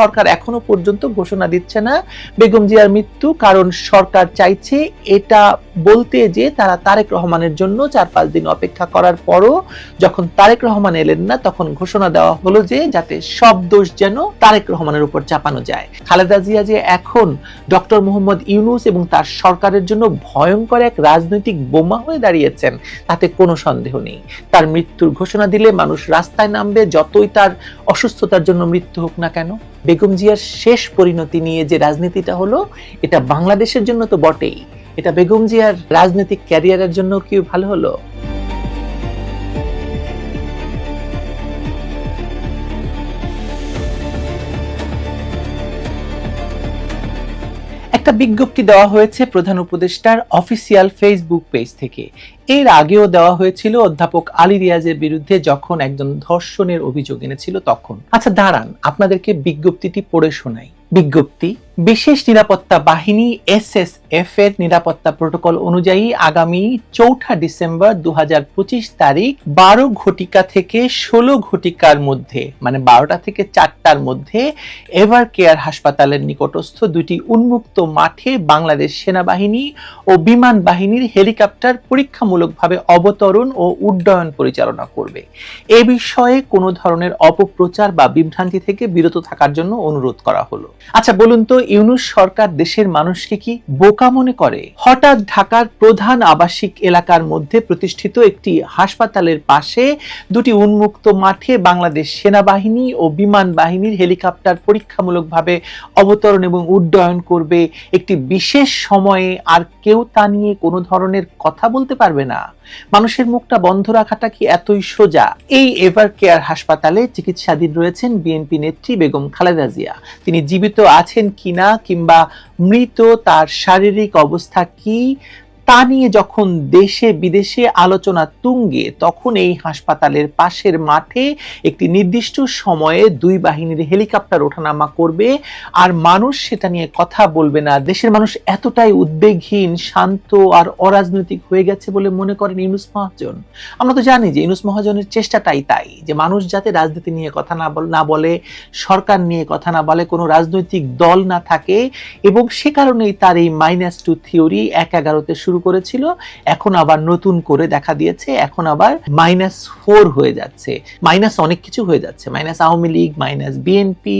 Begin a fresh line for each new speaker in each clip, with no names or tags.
সরকার এখনও পর্যন্ত ঘোষণা দিচ্ছে না। বেগম জিয়ার মৃত্যু কারণ সরকার চাইছে এটা বলতে যে তারা তারেক রহমানের জন্য চার পাঁচ দিন অপেক্ষা করার পরও যখন তারেক রহমান এলেন না, তখন ঘোষণা দেওয়া হলো যে যাতে সব দোষ যেন তারেক রহমানের উপর চাপানো যায়। খালেদা জিয়া যে এখন ডক্টর মোহাম্মদ ইউনুস এবং তার সরকারের জন্য ভয়ঙ্কর এক রাজনৈতিক বোমা হয়ে দাঁড়িয়েছেন, তাতে কোনো সন্দেহ নেই। তার মৃত্যুর ঘোষণা দিলে মানুষ রাস্তায় নামবে, যতই তার অসুস্থতার জন্য মৃত্যু হোক না কেন। বেগম জিয়ার শেষ পরিণতি নিয়ে যে রাজনীতিটা হলো, এটা বাংলাদেশের জন্য তো বটেই। এটা বেগম জিয়ার রাজনৈতিক ক্যারিয়ারের জন্য কি ভালো হলো? একটা বিজ্ঞপ্তি দেওয়া হয়েছে প্রধান উপদেষ্টার অফিসিয়াল ফেসবুক পেজ থেকে। এর আগেও দেওয়া হয়েছিল, অধ্যাপক আলী রিয়াজের বিরুদ্ধে যখন একজন ধর্ষণের অভিযোগ এনেছিল তখন। আচ্ছা দাঁড়ান, আপনাদেরকে বিজ্ঞপ্তিটি পড়ে শোনাই। বিজ্ঞপ্তি বিশেষ নিরাপত্তা বাহিনী এসএসএফ এর নিরাপত্তা প্রোটোকল অনুযায়ী আগামী চৌঠা ডিসেম্বর দুহাজার পঁচিশ তারিখ বারো ঘটিকা থেকে ষোলো ঘটিকার মধ্যে মানে বারোটা থেকে চারটার মধ্যে এভার কেয়ার হাসপাতালের নিকটস্থ দুটি উন্মুক্ত মাঠে বাংলাদেশ সেনাবাহিনী ও বিমান বাহিনীর হেলিকপ্টার পরীক্ষামূলকভাবে অবতরণ ও উড্ডয়ন পরিচালনা করবে। এ বিষয়ে কোনো ধরনের অপপ্রচার বা বিভ্রান্তি থেকে বিরত থাকার জন্য অনুরোধ করা হলো। আচ্ছা বলুন তো ইউনুস সরকার দেশের মানুষকে কি বোকা মনে করে? হঠাৎ ঢাকার প্রধান আবাসিক এলাকার মধ্যে প্রতিষ্ঠিত একটি হাসপাতালের পাশে দুটি উন্মুক্ত মাঠে বাংলাদেশ সেনাবাহিনী ও বিমান বাহিনীর হেলিকপ্টার পরীক্ষামূলকভাবে অবতরণ এবং উড্ডয়ন করবে। একটি বিশেষ সময়ে আর কেউ তা নিয়ে কোনো ধরনের কথা বলতে পারবে না। মানুষের মুখটা বন্ধ রাখাটা কি এতই সোজা? এই এভার কেয়ার হাসপাতালে চিকিৎসাধীন রয়েছেন বিএনপি নেত্রী বেগম খালেদা জিয়া। তিনি জীবিত আছেন কিনা কিংবা মৃত তার শারীরিক অবস্থা কি তা নিয়ে যখন দেশে বিদেশে আলোচনা তুঙ্গে, তখন এই হাসপাতালের পাশের মাঠে একটি নির্দিষ্ট সময়ে দুই বাহিনীর হেলিকপ্টার ওঠানামা করবে। আর মানুষ সেটা নিয়ে কথা বলবে না। দেশের মানুষ এতটাই উদ্বেগহীন, শান্ত আর অরাজনৈতিক হয়ে গেছে বলে মনে করেন ইউনুস মহাজন। আমরা তো জানি যে ইউনুস মহাজনের চেষ্টাটাই তাই, যে মানুষ যাতে রাজনীতি নিয়ে কথা না বল, না বলে, সরকার নিয়ে কথা না বলে, কোনো রাজনৈতিক দল না থাকে। এবং সে কারণেই তার এই মাইনাস টু থিওরি এক এগারোতে শুরু করেছিল, এখন আবার নতুন করে দেখা দিয়েছে, এখন আবার মাইনাস ফোর হয়ে যাচ্ছে। মাইনাস অনেক কিছু হয়ে যাচ্ছে minus Awami League minus BNP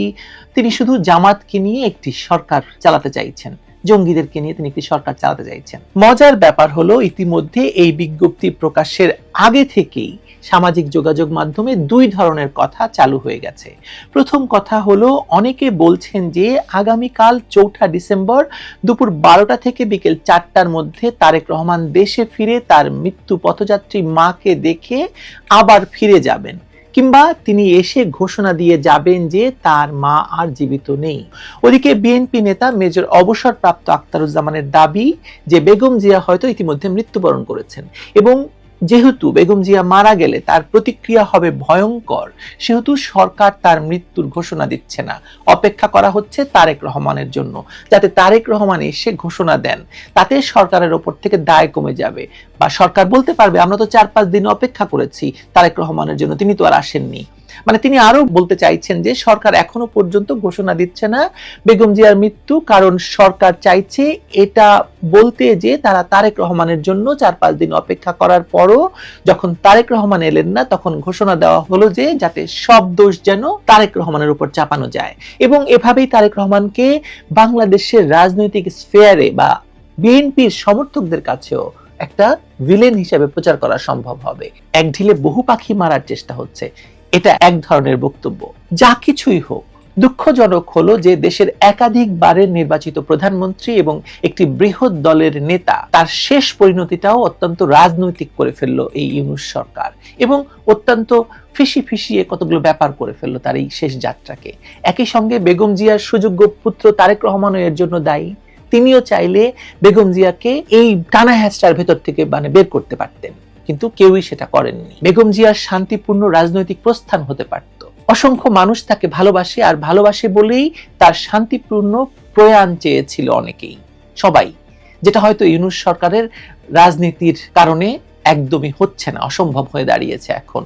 তিনি শুধু জামাতকে নিয়ে একটি সরকার চালাতে চাইছেন। জঙ্গিদেরকে নিয়ে তিনি একটি সরকার চালাতে চাইছেন। মজার ব্যাপার হলো, ইতিমধ্যে এই বিজ্ঞপ্তি প্রকাশের আগে থেকেই সামাজিক যোগাযোগ মাধ্যমে দুই ধরনের কথা চালু হয়ে গেছে। প্রথম কথা হলো, অনেকে বলছেন যে আগামীকাল চৌঠা ডিসেম্বর দুপুর বারোটা থেকে বিকেল চারটার মধ্যে তারেক রহমান দেশে ফিরে তার মৃত্যু পথযাত্রী মাকে দেখে আবার ফিরে যাবেন। কিংবা তিনি এসে ঘোষণা দিয়ে যাবেন যে তার মা আর জীবিত নেই। ওদিকে বিএনপি নেতা মেজর অবসরপ্রাপ্ত আক্তারুজ্জামানের দাবি যে বেগম জিয়া হয়তো ইতিমধ্যে মৃত্যুবরণ করেছেন এবং যেহেতু বেগম জিয়া মারা গেলে তার প্রতিক্রিয়া হবে ভয়ঙ্কর, সেহেতু সরকার তার মৃত্যুর ঘোষণা দিচ্ছে না। অপেক্ষা করা হচ্ছে তারেক রহমানের জন্য, যাতে তারেক রহমান এসে ঘোষণা দেন। তাতে সরকারের ওপর থেকে দায় কমে যাবে। বা সরকার বলতে পারবে, আমরা তো চার পাঁচ দিন অপেক্ষা করেছি, তারেক রহমানের জন্য। তিনি তো আর আসেননি। মানে তিনি আরও বলতে চাইছেন যে সরকার এখনও পর্যন্ত ঘোষণা দিচ্ছে না বেগম জিয়ার মৃত্যু, কারণ সরকার চাইছে এটা বলতে যে তারা তারেক রহমানের জন্য চার পাঁচ দিন অপেক্ষা করার পরও যখন তারেক রহমান এলেন না, তখন ঘোষণা দেওয়া হলো যে যাতে সব দোষ যেন তারেক রহমানের উপর চাপানো যায়। এবং এভাবেই তারেক রহমানকে বাংলাদেশের রাজনৈতিক স্ফেয়ারে বা বিএনপির সমর্থকদের কাছেও একটা ভিলেন হিসেবে প্রচার করা সম্ভব হবে। এক ঢিলে বহু পাখি মারার চেষ্টা হচ্ছে। এটা এক ধরনের বক্তব্য। যা কিছুই হোক, দুঃখজনক হলো যে দেশের একাধিকবারের নির্বাচিত প্রধানমন্ত্রী এবং একটি বৃহৎ দলের নেতা তার শেষ পরিণতিটাও অত্যন্ত রাজনৈতিক করে ফেলল এই ইউনুস সরকার এবং অত্যন্ত ফিসি ফিসিয়ে কতগুলো ব্যাপার করে ফেলল তার এই শেষ যাত্রাকে। একই সঙ্গে বেগম জিয়ার সুযোগ্য পুত্র তারেক রহমানও এর জন্য দায়ী। তিনিও চাইলে বেগম জিয়াকে এই টানা হ্যাচটার ভেতর থেকে মানে বের করতে পারতেন। কিন্তু কেউই সেটা করেননি। বেগম জিয়ার শান্তিপূর্ণ রাজনৈতিক প্রস্থান হতে পারত। অসংখ্য মানুষ তাকে ভালোবাসে আর ভালোবাসে বলেই তার শান্তিপূর্ণ প্রয়াণ চেয়েছিল অনেকেই। সবাই, যেটা হয়তো ইউনুস সরকারের রাজনীতির কারণে একদমই হচ্ছে না, অসম্ভব হয়ে দাঁড়িয়েছে এখন।